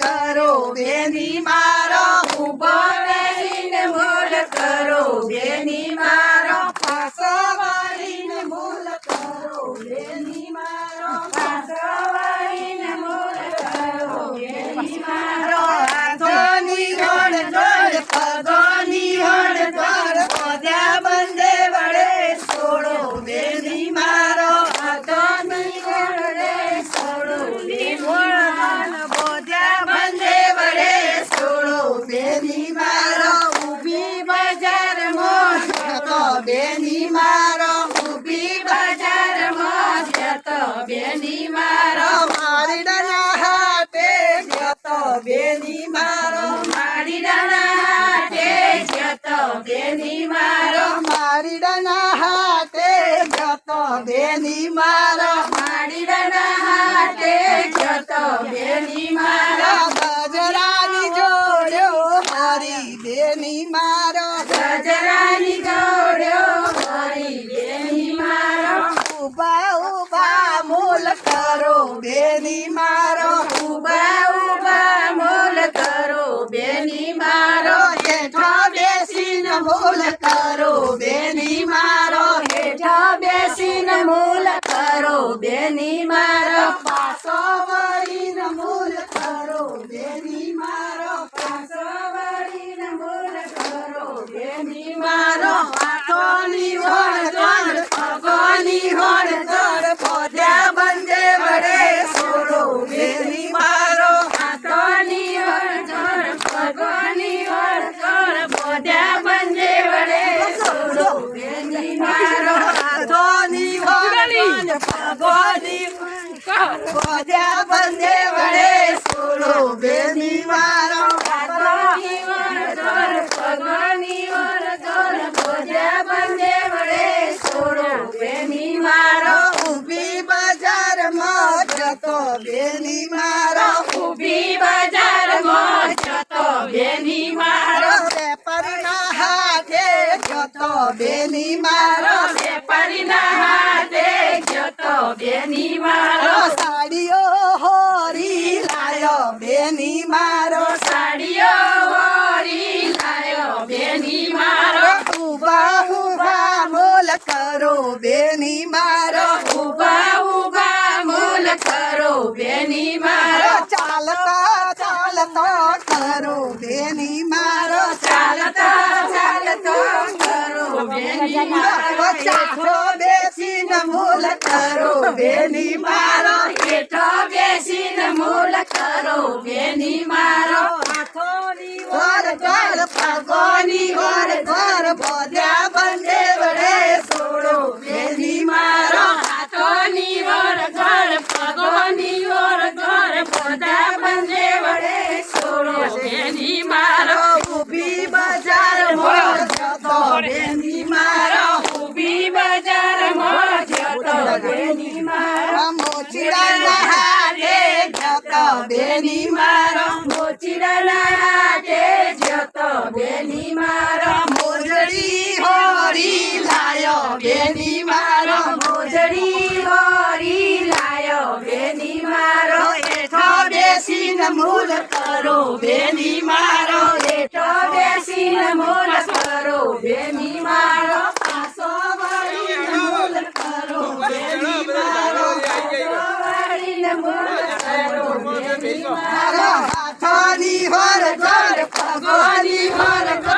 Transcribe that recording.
કરો, બેની મારો ઊભો રહીને મૂલ કરો, બેની મારો પાસો વળીને મૂલ કરો, બેની મારો પાસો બેની મારો માડીડાના હાટે જતો બેની મારો ગજરાની જોડ્યો મારી બેની મારો ગજરાની જોડ્યો મારી બેની મારો ઊભા ઊભા મૂલ કરો બેની મારો ઊભા ઊભા મોલ કરો બેની મારો હેઠો બેસીને મૂલ કરો પોદ્યા બંધે વડે છોડો બેની મારો વળગણ, બોધ્યા વડે છોડો બેની મારો. ઊભી બજારમાં જતો બેની મારો ઊભી બજારમાં જતો બેની મારો. વેપારીના હાથે જતો બેની મારો વેપારીના હાથે જતો બેની મારો સાડીઓ હોરી લાયો બેની મારો સાડીઓ વળી લાયો. બેની મારો ઊભા ઊભા મોલ કરો. બેની મારો ઊભા ઊભા મૂલ કરો. બેની મારો ચાલતા ચાલતા કરો. બેની મારો ચાલતા ચાલતો કરો. બેની મારો ચાખો બેસીને મૂલ કરો. બેની મારો હેઠો મૂલ કરો બેની મારો. ઘર ઘર પગોની ઘર ઘર બોધ્યા બંધે વડે છોડો બેની મારો. હાથોની વળગણ, પગોની વળગણ, બધા બંને વડે છોડો બેની મારો. ઊભી બજારમાં જતો બેની મારો. ઊભી બજારમાં જતો બેની મારો. જતો બેની મારો મોચીડાના હાથે જતો બેની મારો મોજડી હોરી લાયો. બેની મારો મોજડી હોરી લાયો. બેની મારો હેઠો બેસીને મૂલ કરો. બેની મારો હેઠો બેસીને મોલ કરો. બેની મારો Hare Krishna.